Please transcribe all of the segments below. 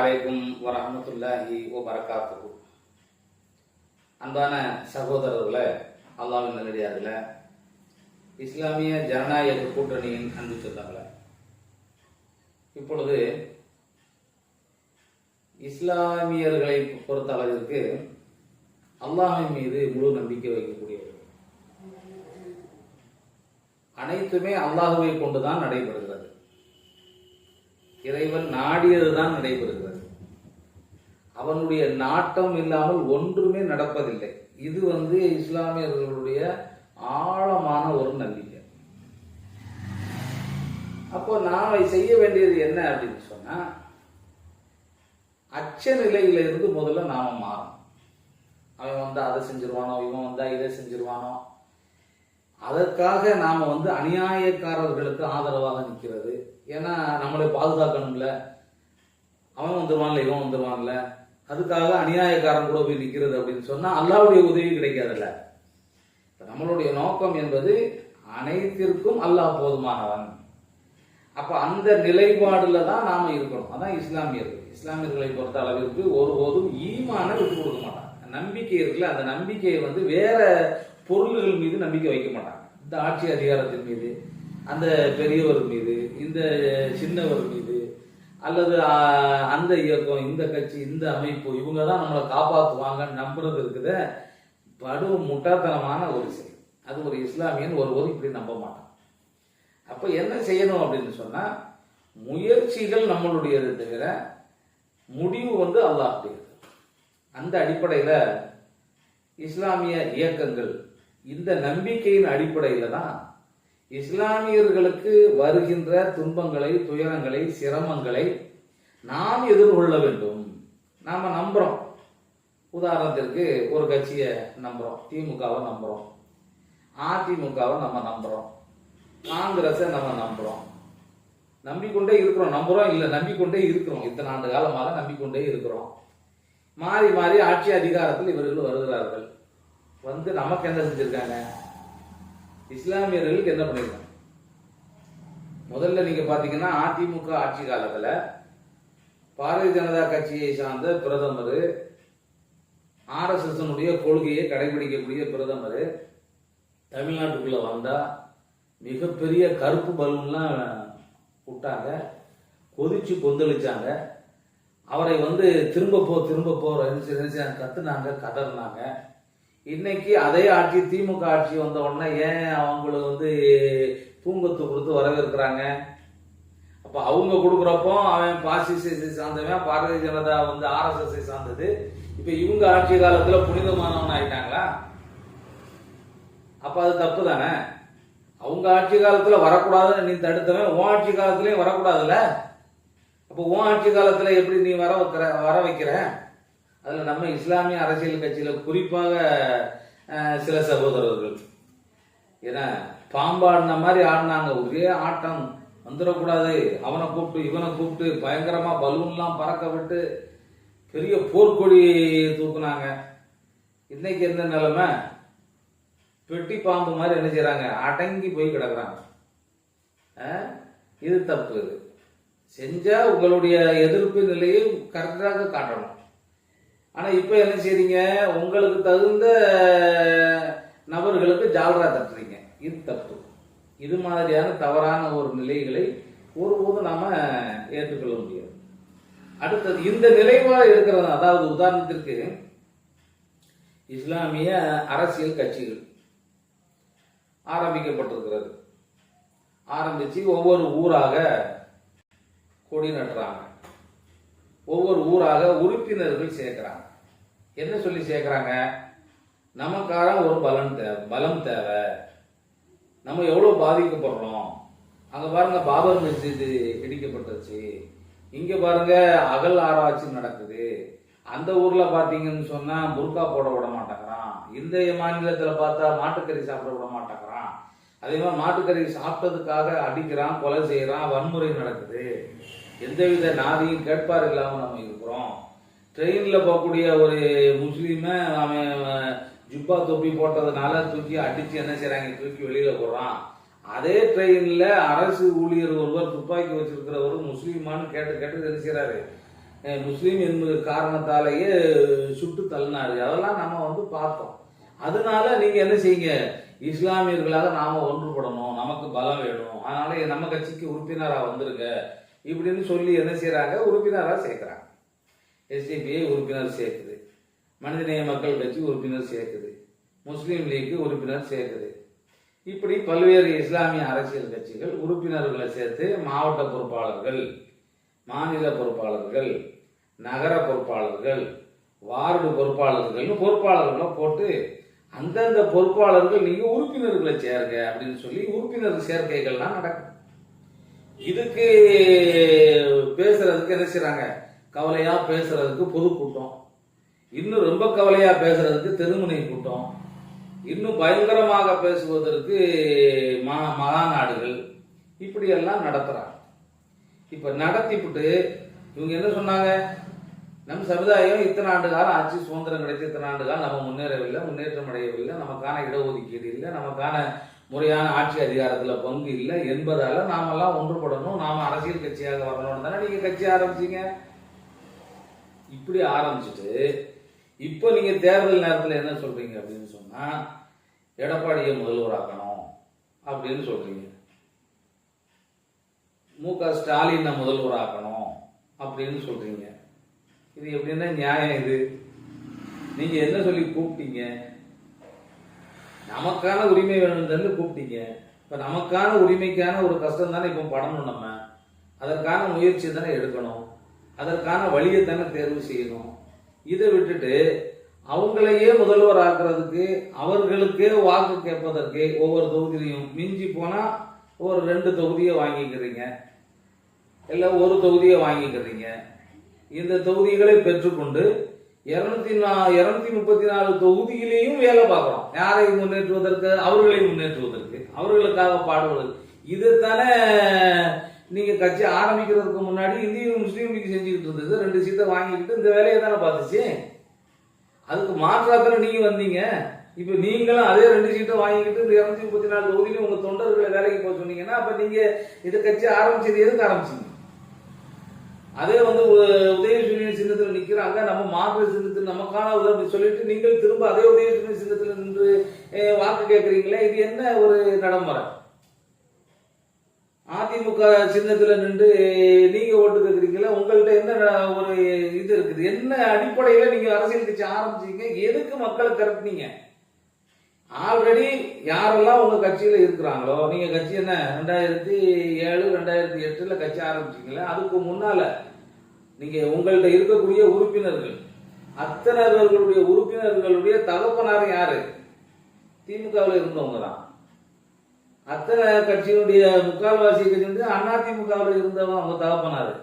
வலைக்கும் ஓ பரக்காத்து அன்பான சகோதரர்களை அல்லாவின் நல்லடியார்களே இஸ்லாமிய ஜனநாயக கூட்டணியின் அன்பு சொந்தங்களே இப்பொழுது இஸ்லாமியர்களை பொறுத்த அளவிற்கு அல்லாஹின் மீது முழு நம்பிக்கை வைக்கக்கூடியவர்கள். அனைத்துமே அல்லாஹுவை கொண்டுதான் நடைபெறுகிறது. இறைவன் நாடியதுதான் நடைபெறுகிறது. அவனுடைய நாட்டம் இல்லாமல் ஒன்றுமே நடப்பதில்லை. இது வந்து இஸ்லாமியர்களுடைய ஆழமான ஒரு நம்பிக்கை. அப்போ நாம செய்ய வேண்டியது என்ன அப்படின்னு சொன்னா அச்ச நிலையிலிருந்து முதல்ல நாம மாறணும். அவன் வந்தா அதை செஞ்சிருவானோ இவன் வந்தா இதை செஞ்சிருவானோ. அதற்காக நாம வந்து அநியாயக்காரர்களுக்கு ஆதரவாக நிற்கிறது ஏன்னா நம்மளை பாதுகாக்கணும்ல. அவன் வந்துருவான்ல இவன் வந்துருவான்ல. அதுக்காக அநியாயக்காரன் கூட போய் நிற்கிறது அப்படின்னு சொன்னால் அல்லாவுடைய உதவி கிடைக்காதுல்ல. நம்மளுடைய நோக்கம் என்பது அனைத்திற்கும் அல்லாஹ் போதுமானவன். அப்போ அந்த நிலைப்பாடில் தான் நாம் இருக்கணும். அதான் இஸ்லாமியர்கள் இஸ்லாமியர்களை பொறுத்த அளவிற்கு ஒருபோதும் ஈமான விட்டு கொடுக்க மாட்டாங்க. நம்பிக்கை இருக்குல்ல அந்த நம்பிக்கையை வந்து வேற பொருள்கள் மீது நம்பிக்கை வைக்க மாட்டாங்க. இந்த ஆட்சி அதிகாரத்தின் மீது அந்த பெரியவர் மீது இந்த சின்னவர் மீது அல்லது அந்த இயக்கம் இந்த கட்சி இந்த அமைப்பு இவங்க தான் நம்மளை காப்பாற்றுவாங்கன்னு நம்புறது இருக்குது. படு முட்டாத்தனமான ஒரு செயல். அது ஒரு இஸ்லாமியன் ஒருவரும் இப்படி நம்ப மாட்டான். அப்போ என்ன செய்யணும் அப்படின்னு சொன்னால் முயற்சிகள் நம்மளுடையது தவிர முடிவு வந்து அல்லாஹுடையது அந்த அடிப்படையில் இஸ்லாமிய இயக்கங்கள் இந்த நம்பிக்கையின் அடிப்படையில் தான் இஸ்லாமியர்களுக்கு வருகின்ற துன்பங்களை துயரங்களை சிரமங்களை நாம் எதிர்கொள்ள வேண்டும். நாம நம்புறோம். உதாரணத்திற்கு ஒரு கட்சியை நம்புறோம். திமுகவை நம்புறோம். அதிமுகவை நம்ம நம்புறோம். காங்கிரஸை நம்ம நம்புறோம். நம்பிக்கொண்டே இருக்கிறோம். நம்புறோம் இல்லை நம்பிக்கொண்டே இருக்கிறோம். இத்தனை ஆண்டு காலமாக நம்பிக்கொண்டே இருக்கிறோம். மாறி மாறி ஆட்சி அதிகாரத்தில் இவர்கள் வருகிறார்கள். வந்து நமக்கு என்ன செஞ்சிருக்காங்க? இஸ்லாமியர்களுக்கு என்ன பண்ணிருக்காங்க? முதல்ல நீங்க பாத்தீங்கன்னா அதிமுக ஆட்சி காலத்துல பாரதிய ஜனதா கட்சியை சார்ந்த பிரதமர் ஆர்எஸ்எஸ் கொள்கையை கடைபிடிக்கக்கூடிய பிரதமர் தமிழ்நாட்டுக்குள்ள வந்தா மிகப்பெரிய கருப்பு பலூன்லாம் விட்டாங்க கொதிச்சு கொந்தளிச்சாங்க. அவரை வந்து திரும்ப போ திரும்ப போ கத்துனாங்க கதறினாங்க. இன்னைக்கு அதே ஆட்சி திமுக ஆட்சி வந்த உடனே ஏன் அவங்களுக்கு வந்து பூங்கொத்து கொடுத்து வரவேற்கிறாங்க? அப்ப அவங்க கொடுக்குறப்போ அவன் பாசிசை சார்ந்தவன் பாரதிய ஜனதா வந்து ஆர்எஸ்எஸ்ஐ சார்ந்தது. இப்ப இவங்க ஆட்சி காலத்துல புனிதமானவன் ஆயிட்டாங்களா? அப்ப அது தப்பு தானே? அவங்க ஆட்சி காலத்துல வரக்கூடாதுன்னு நீ தடுத்தவன் உன் ஆட்சி காலத்துலேயும் வரக்கூடாதுல்ல? அப்போ உன் ஆட்சி காலத்துல எப்படி நீ வர வைக்கிற வர வைக்கிற? அதில் நம்ம இஸ்லாமிய அரசியல் கட்சியில் குறிப்பாக சில சகோதரர்கள். ஏன்னா பாம்பாடின மாதிரி ஆடினாங்க. ஒரே ஆட்டம். வந்துடக்கூடாது. அவனை கூப்பிட்டு இவனை கூப்பிட்டு பயங்கரமாக பலூன்லாம் பறக்க விட்டு பெரிய போர்க்கொடி தூக்குனாங்க. இன்னைக்கு என்ன நிலைமை? பெட்டி பாம்பு மாதிரி என்ன செய்கிறாங்க அடங்கி போய் கிடக்குறாங்க. இது தப்பு. இது உங்களுடைய எதிர்ப்பு நிலையை கரெக்டாக காட்டணும். ஆனா இப்ப என்ன செய்றீங்க? உங்களுக்கு தகுந்த நபர்களுக்கு ஜாலரா தட்டுறீங்க. இது தப்பு. இது மாதிரியான தவறான ஒரு நிலைகளை ஒருபோதும் நாம ஏற்றுக்கொள்ள முடியாது. அடுத்தது இந்த நிலைப்பாடு இருக்கிறது அதாவது உதாரணத்திற்கு இஸ்லாமிய அரசியல் கட்சிகள் ஆரம்பிக்கப்பட்டிருக்கிறது. ஆரம்பிச்சு ஒவ்வொரு ஊராக கொடி நட்டுறாங்க ஒவ்வொரு ஊராக உறுப்பினர்கள் சேர்க்கிறாங்க. என்ன சொல்லி சேர்க்கிறாங்க? நமக்காக ஒரு பலன் தேவை பலம் தேவை. நம்ம எவ்வளோ பாதிக்கப்படுறோம்? அங்கே பாருங்க பாபர் மஸ்ஜித் இடிக்கப்பட்டுச்சு இங்கே பாருங்க அகல் ஆராய்ச்சி நடக்குது. அந்த ஊரில் பார்த்தீங்கன்னு சொன்னால் புர்கா போட விட மாட்டேங்கிறான். இந்த மாநிலத்தில் பார்த்தா மாட்டுக்கறி சாப்பிட விட மாட்டேங்கிறான். அதே மாதிரி மாட்டுக்கறி சாப்பிட்டதுக்காக அடிக்கிறான் கொலை செய்கிறான் வன்முறை நடக்குது. எந்தவித நாதியும் கேட்பார் இல்லாமல் நம்ம இருக்கிறோம். ட்ரெயினில் போகக்கூடிய ஒரு முஸ்லீமை அவன் ஜுப்பா தொப்பி போட்டதுனால தூக்கி அடித்து என்ன செய்கிறாங்க தூக்கி வெளியில் போடுறான். அதே ட்ரெயினில் அரசு ஊழியர் ஒருவர் துப்பாக்கி வச்சிருக்கிற ஒரு முஸ்லீமான்னு கேட்டு கேட்டு என்ன செய்கிறாரு முஸ்லீம் என்பது காரணத்தாலேயே சுட்டு தள்ளினாரு. அதெல்லாம் நம்ம வந்து பார்த்தோம். அதனால நீங்கள் என்ன செய்யுங்க? இஸ்லாமியர்களாக நாம் ஒன்றுபடணும். நமக்கு பலம் வேணும். அதனால நம்ம கட்சிக்கு உறுப்பினராக வந்துருங்க. இப்படின்னு சொல்லி என்ன செய்கிறாங்க உறுப்பினராக சேர்க்கிறாங்க. எஸ்டிபிஐ உறுப்பினர் சேர்க்குது. மனிதநேய மக்கள் கட்சி உறுப்பினர் சேர்க்குது. முஸ்லீம் லீக்கு உறுப்பினர் சேர்க்குது. இப்படி பல்வேறு இஸ்லாமிய அரசியல் கட்சிகள் உறுப்பினர்களை சேர்த்து மாவட்ட பொறுப்பாளர்கள் மாநில பொறுப்பாளர்கள் நகர பொறுப்பாளர்கள் வார்டு பொறுப்பாளர்கள்னு பொறுப்பாளர்களை போட்டு அந்தந்த பொறுப்பாளர்கள் நீங்க உறுப்பினர்களை சேருங்க அப்படின்னு சொல்லி உறுப்பினர் சேர்க்கைகள்லாம் நடக்கும் இதுக்கு பேசுறதுக்கு என்ன செய்றாங்க? கவலையா பேசுறதுக்கு பொதுக்கூட்டம் இன்னும் ரொம்ப கவலையா பேசுறதுக்கு தெருமுனை கூட்டம். இன்னும் பயங்கரமாக பேசுவதற்கு மா மகாநாடுகள் இப்படியெல்லாம் நடத்துறாங்க. இப்ப நடத்திவிட்டு இவங்க என்ன சொன்னாங்க? நம் சமுதாயம் இத்தனை ஆண்டு காலம் ஆட்சி சுதந்திரம் கிடைத்து இத்தனை ஆண்டு காலம் நம்ம முன்னேறவில்லை முன்னேற்றம் அடையவில்லை நமக்கான இடஒதுக்கீடு இல்லை நமக்கான முறையான ஆட்சி அதிகாரத்துல பங்கு இல்லை என்பதால நாமெல்லாம் ஒன்றுபடணும். நாம அரசியல் கட்சியாக வரணும்னு தானே நீங்க கட்சி ஆரம்பிச்சீங்க. இப்படி ஆரம்பிச்சுட்டு இப்போ நீங்க தேர்தல் நேரத்தில் என்ன சொல்றீங்க அப்படின்னு சொன்னா எடப்பாடியை முதல்வராக்கணும் அப்படின்னு சொல்றீங்க. மு க ஸ்டாலினை முதல்வராக்கணும் அப்படின்னு சொல்றீங்க. இது எப்படின்னா நியாயம் இது. நீங்க என்ன சொல்லி கூப்பிட்டீங்க? நமக்கான உரிமை வேணும்னு கூப்பிட்டீங்க. இப்போ நமக்கான உரிமைக்கான ஒரு கஷ்டம் தானே இப்போ படணும் நம்ம. அதற்கான முயற்சி தானே எடுக்கணும். அதற்கான வழியை தானே தேர்வு செய்யணும். இதை விட்டுட்டு அவங்களையே முதல்வர் ஆக்குறதுக்கு அவர்களுக்கே வாக்கு கேட்பதற்கு ஒவ்வொரு தொகுதியிலையும் மிஞ்சி போனால் ஒரு ரெண்டு தொகுதியை வாங்கிக்கிறீங்க. இல்லை ஒரு தொகுதியை வாங்கிக்கிறீங்க. இந்த தொகுதிகளை பெற்றுக்கொண்டு இருநூத்தி நா இருநூத்தி முப்பத்தி நாலு தொகுதியிலையும் வேலை பார்க்குறோம் யாரை முன்னேற்றுவதற்கு அவர்களை முன்னேற்றுவதற்கு அவர்களுக்காக பாடுவதற்கு இதுதானே நீங்க கட்சி ஆரம்பிக்கிறதுக்கு முன்னாடி இந்திய முஸ்லீம் லீக் செஞ்சுக்கிட்டு இருந்தது. ரெண்டு சீட்டை வாங்கிக்கிட்டு இந்த வேலையை தானே பார்த்துச்சு? அதுக்கு மாற்றாத்தானே நீங்க வந்தீங்க. இப்ப நீங்களும் அதே ரெண்டு சீட்டை வாங்கிக்கிட்டு இந்த இருநூத்தி முப்பத்தி நாலு தொகுதியிலும் உங்க தொண்டர்களை வேலைக்கு போக சொன்னீங்கன்னா அப்ப நீங்க இதை கட்சி ஆரம்பிச்சது எதுக்கு ஆரம்பிச்சீங்க? அதே வந்து உ- உதயசூரியன் சின்னத்தில் நிக்கிறாங்க. நம்ம மாற்று சின்னத்தில் நமக்கான உதவி சொல்லிட்டு நீங்கள் திரும்ப அதே உதயசூரியன் சின்னத்தில் நின்று வாக்கு கேட்குறீங்களே? இது என்ன ஒரு நடைமுறை? அதிமுக சின்னத்துல நின்று நீங்க ஓட்டு கேட்குறீங்களா? உங்கள்கிட்ட என்ன ந- ஒரு இது இருக்குது? என்ன அடிப்படையில நீங்க அரசியல் கட்சி ஆரம்பிச்சீங்க? எதுக்கு மக்களை திரட்டினீங்க? ஆல்ரெடி யாரெல்லாம் உங்க கட்சியில இருக்கிறாங்களோ நீங்க கட்சி என்ன ரெண்டாயிரத்தி ஏழு ரெண்டாயிரத்தி எட்டுல கட்சி ஆரம்பிச்சிங்களே அதுக்கு முன்னால நீங்க உங்கள்கிட்ட இருக்கக்கூடிய உறுப்பினர்கள் அத்தனை பேர்களுடைய உறுப்பினர்களுடைய தகப்பனார் யாரு? திமுகவில் இருந்தவங்க தான். அத்தனை கட்சியினுடைய முக்கால்வாசி கட்சி வந்து அதிமுகவில் இருந்தவங்க அவங்க தகப்பனாரு.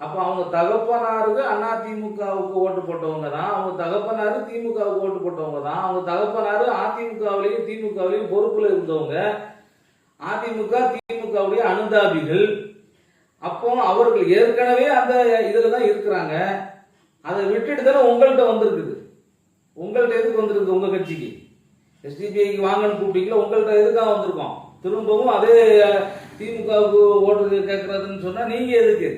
அப்ப அவங்க தகப்பனாருக்கு அதிமுகவுக்கு ஓட்டு போட்டவங்க தான் அவங்க தகப்பனாரு திமுகவுக்கு ஓட்டு போட்டவங்க தான் அவங்க தகப்பனாரு அதிமுகவிலையும் திமுகவிலையும் பொறுப்புல இருந்தவங்க. அதிமுக திமுகவுடைய அனுதாபிகள். அப்போ அவர்கள் ஏற்கனவே அந்த இதுல தான் இருக்கிறாங்க. அதை விட்டுட்டு தானே உங்கள்கிட்ட வந்திருக்குது. உங்கள்கிட்ட எதுக்கு வந்திருக்கு உங்க கட்சிக்கு? எஸ்டிபிஐக்கு வாங்கன்னு கூப்பிட்டீங்களா? உங்கள்கிட்ட எதுக்காக வந்திருக்கோம்? திரும்பவும் அதே திமுகவுக்கு ஓட்டு கேட்கறதுன்னு சொன்னா நீங்க எதுக்கு?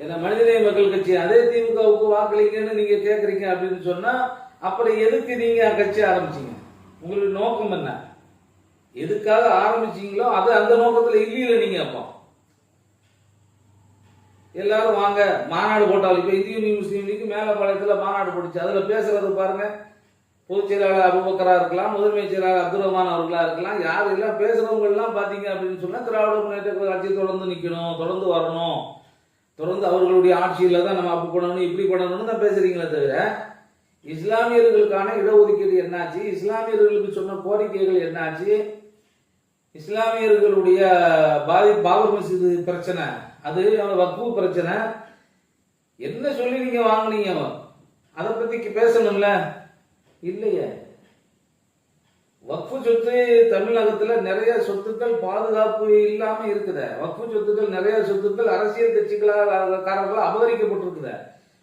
ஏன்னா மனிதநேய மக்கள் கட்சி அதே திமுகவுக்கு வாக்களிங்கன்னு நீங்க கேட்குறீங்க அப்படின்னு சொன்னா அப்புறம் எதுக்கு நீங்க கட்சி ஆரம்பிச்சீங்க? உங்களுக்கு நோக்கம் என்ன? எதுக்காக ஆரம்பிச்சீங்களோ அது அந்த நோக்கத்துல இல்லையில நீங்க அப்போ. எல்லாரும் வாங்க மாநாடு போட்டாலும் இப்போ இந்திய யூனியன் முஸ்லீம் லீக் மேலப்பாளையத்தில் மாநாடு போட்டுச்சு. அதில் பேசுறது பாருங்க. பொதுச் செயலாளர் அபுபக்கரா இருக்கலாம் முதன்மை செயலாளர் அப்துல் ரஹ்மான் அவர்களா இருக்கலாம் யார் எல்லாம் பேசுறவங்க எல்லாம் அப்படின்னு சொன்னால் திராவிட முன்னேற்ற கட்சி தொடர்ந்து நிற்கணும் தொடர்ந்து வரணும். தொடர்ந்து அவர்களுடைய ஆட்சியில் தான் நம்ம அப்படி பண்ணணும் இப்படி பண்ணணும்னு தான் பேசுறீங்களே தவிர இஸ்லாமியர்களுக்கான இடஒதுக்கீடு என்னாச்சு? இஸ்லாமியர்களுக்கு சொன்ன கோரிக்கைகள் என்னாச்சு? இஸ்லாமியர்களுடைய பாதி பாபர் மசீது பிரச்சனை அது வக்ஃபு பிரச்சனை. என்ன சொல்லி நீங்க வாங்குனீங்க? அதை பத்தி பேசணும்ல? இல்லையே. வக்ஃபு சொத்து தமிழகத்துல நிறைய சொத்துக்கள் பாதுகாப்பு இல்லாம இருக்குது. வக்ஃபு சொத்துக்கள் நிறைய சொத்துக்கள் அரசியல் கட்சிகளால் காரர்களால் அபகரிக்கப்பட்டிருக்குது.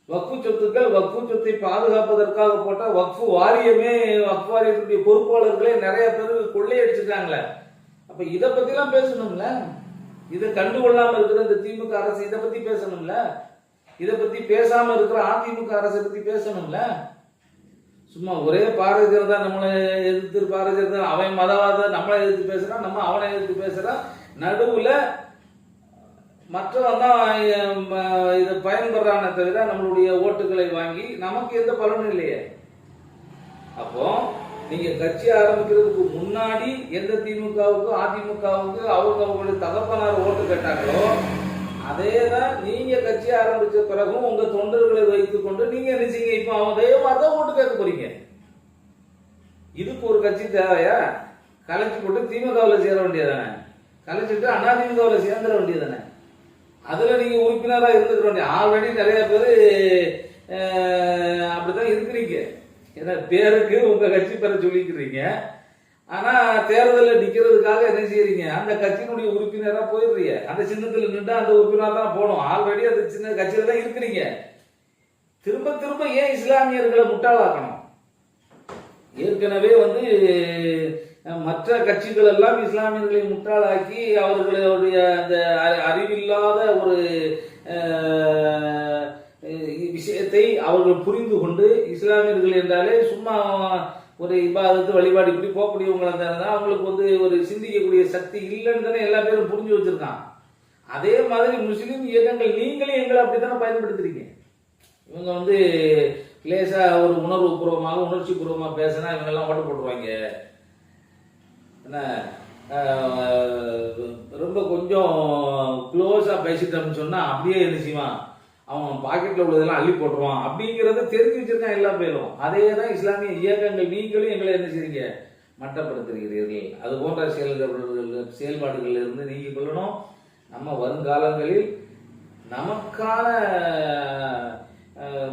வக்ஃபு சொத்துக்கள் வக்ஃபு சொத்தை பாதுகாப்பதற்காக போட்ட வக்ஃபு வாரியமே வக்ஃபு வாரியத்துடைய பொறுப்பாளர்களே நிறைய பேர் கொள்ளையடிச்சிருக்காங்களே. அப்ப இதை பத்தி எல்லாம் பேசணும்ல? இதை கண்டுகொள்ளாம இருக்கிற இந்த திமுக அரசு இதை பத்தி பேசணும்ல? இதை பத்தி பேசாம இருக்கிற அதிமுக அரசை பத்தி பேசணும்ல? சும்மா ஒரே பாரதியர் தான் நம்மளை எதிர்த்து பாரதியர் தான். அவன் மதவாத நம்மளை எதிர்த்து பேசுறான் நம்ம அவனை எதிர்த்து பேசுறான் நடுவுல மற்றவன் தான் இதை பயன்படுறானே தவிர நம்மளுடைய ஓட்டுகளை வாங்கி நமக்கு எந்த பலனும் இல்லையே. அப்போ நீங்க கட்சி ஆரம்பிக்கிறதுக்கு முன்னாடி எந்த திமுகவுக்கு அதிமுகவுக்கு அவங்க அவங்களுடைய தகப்பனார் ஓட்டு கேட்டாங்களோ அதே தான் நீங்க கட்சி ஆரம்பிச்ச பிறகும் உங்க தொண்டர்களை வைத்துக் கொண்டு நீங்க நினைச்சீங்க இப்ப இப்போ தெய்வமா தான் ஓட்டு கேட்க போறீங்க. இதுக்கு ஒரு கட்சி தேவையா? கலைச்சு போட்டு திமுகவில் சேர வேண்டியதானே கலைச்சிட்டு அதிமுகவில் சேர்ந்துட வேண்டியதானே அதுல நீங்க உறுப்பினரா இருந்துக்க வேண்டிய ஆல்ரெடி நிறைய பேர் அப்படிதான் இருக்கிறீங்க. ஏன்னா பேருக்கு உங்க கட்சி பேரை சொல்லிக்கிறீங்க. ஆனா தேர்தலில் நிக்கிறதுக்காக என்ன செய்யறீங்க அந்த கட்சியினுடைய உறுப்பினரா போயிடுறீங்க. அந்த சின்னத்துல நின்று அந்த உறுப்பினர் தான் போகணும். ஆல்ரெடி அந்த சின்ன கட்சியில தான் இருக்கிறீங்க. திரும்ப திரும்ப ஏன் இஸ்லாமியர்களை முட்டாளாக்கணும்? ஏற்கனவே வந்து மற்ற கட்சிகள் எல்லாம் இஸ்லாமியர்களை முட்டாளாக்கி அவர்களுடைய அந்த அறிவில்லாத ஒரு விஷயத்தை அவர்கள் புரிந்து கொண்டு இஸ்லாமியர்கள் என்றாலே சும்மா ஒரு இபாதத்து வழிபாடு இப்படி போகக்கூடியவங்களா இருந்தா அவங்களுக்கு வந்து ஒரு சிந்திக்கக்கூடிய சக்தி இல்லைன்னு தானே எல்லா பேரும் புரிஞ்சு வச்சுருக்கான் அதே மாதிரி முஸ்லீம் இயக்கங்கள் நீங்களே எங்களை அப்படித்தானே பயன்படுத்துறீங்க. இவங்க வந்து லேசா ஒரு உணர்வு பூர்வமாக உணர்ச்சி பூர்வமாக பேசினா இவங்கெல்லாம் ஓட்டு போட்டுருவாங்க. என்ன? ரொம்ப கொஞ்சம் க்ளோஸாக பேசிட்டோம்னு சொன்னால் அப்படியே என்ன செய்வான்? அவன் பாக்கெட்டில் உள்ளதெல்லாம் அள்ளி போட்டுருவான். அப்படிங்கிறத தெரிஞ்சு வச்சிருக்கான் எல்லா பேரும். அதே தான் இஸ்லாமிய இயக்கங்கள் நீங்களும் எங்களை என்ன செய்றீங்க? மட்டப்படுத்துகிறீர்கள். அது போன்ற செயல்கள் செயல்பாடுகளில் இருந்து நீங்கி கொள்ளணும். நம்ம வருங்காலங்களில் நமக்கான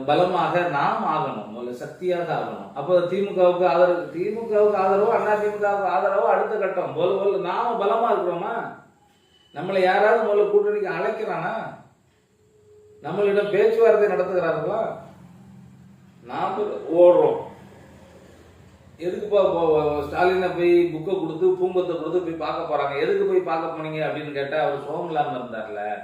பலமாக நாம் ஆகணும். முதல்ல சக்தியாக ஆகணும். அப்போ திமுகவுக்கு ஆதரவு திமுகவுக்கு ஆதரவோ அண்ணா திமுகவுக்கு ஆதரவோ அடுத்த கட்டம். போல போல நாம பலமா இருக்கிறோமா? நம்மளை யாராவது முதல்ல கூட்டணிக்கு அழைக்கிறானா? நம்மளிடம் பேச்சுவார்த்தை நடத்துகிறார்களா? நாம் ஓடுறோம். எதுக்குப்பா போ- ஸ்டாலினை போய் புக்கை கொடுத்து பூங்கத்தை கொடுத்து போய் பார்க்க போறாங்க? எதுக்கு போய் பார்க்க போனீங்க அப்படின்னு கேட்டா அவர் சோகம் இல்லாம இருந்தார்ல.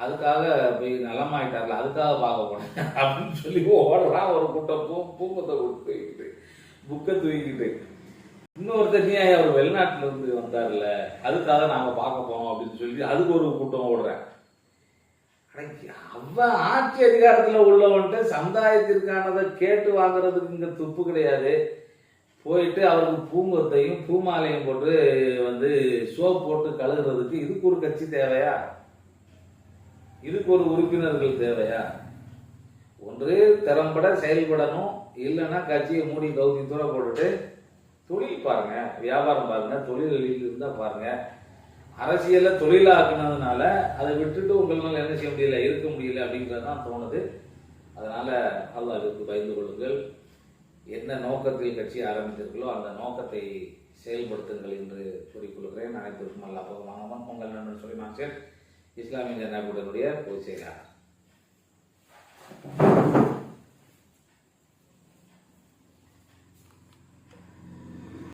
அதுக்காக போய் நலமாயிட்டார்ல. அதுக்காக பார்க்க போனேன். அப்படின்னு சொல்லி ஓடுறான் ஒரு கூட்டம் பூ பூங்கத்தை கொடுத்து தூக்கிட்டு புக்கை தூக்கிட்டு இன்னொருத்தர் நீ அவர் வெளிநாட்டுல இருந்து வந்தார்ல? அதுக்காக நாங்க பார்க்க போனோம் அப்படின்னு சொல்லி அதுக்கு ஒரு கூட்டம் ஓடுறேன். அவ அவன் ஆட்சி அதிகாரத்துல உள்ளவன்ட்டு சமுதாயத்திற்கானதை கேட்டு வாங்குறதுக்கு இங்க துப்பு கிடையாது. போயிட்டு அவருக்கு பூங்கொத்தையும் பூமாலையும் போட்டு வந்து சோப் போட்டு கழுகுறதுக்கு இதுக்கு ஒரு கட்சி தேவையா? இதுக்கு ஒரு உறுப்பினர்கள் தேவையா? ஒன்று திறம்பட செயல்படணும். இல்லைன்னா கட்சியை மூடி கவுத்தி தூர போட்டுட்டு தொழில் பாருங்க. வியாபாரம் பாருங்க. தொழில் இருந்தா பாருங்க. அரசியலை தொழிலாக்குனதுனால அதை விட்டுட்டு உங்களால் என்ன செய்ய முடியல இருக்க முடியல அப்படிங்கிறது தான் தோணுது. அதனால் அல்லாஹ்வுக்கு பயந்து கொள்ளுங்கள். என்ன நோக்கத்தில் கட்சி ஆரம்பித்தீர்களோ அந்த நோக்கத்தை செயல்படுத்துங்கள் என்று கூறிக்கொள்கிறேன் அனைத்திற்கும் அல்லா பகவானவன் உங்கள் நண்பன் சொல்லி சேர் இஸ்லாமிய ஜனநாயக பொதுச் செயலாளர்.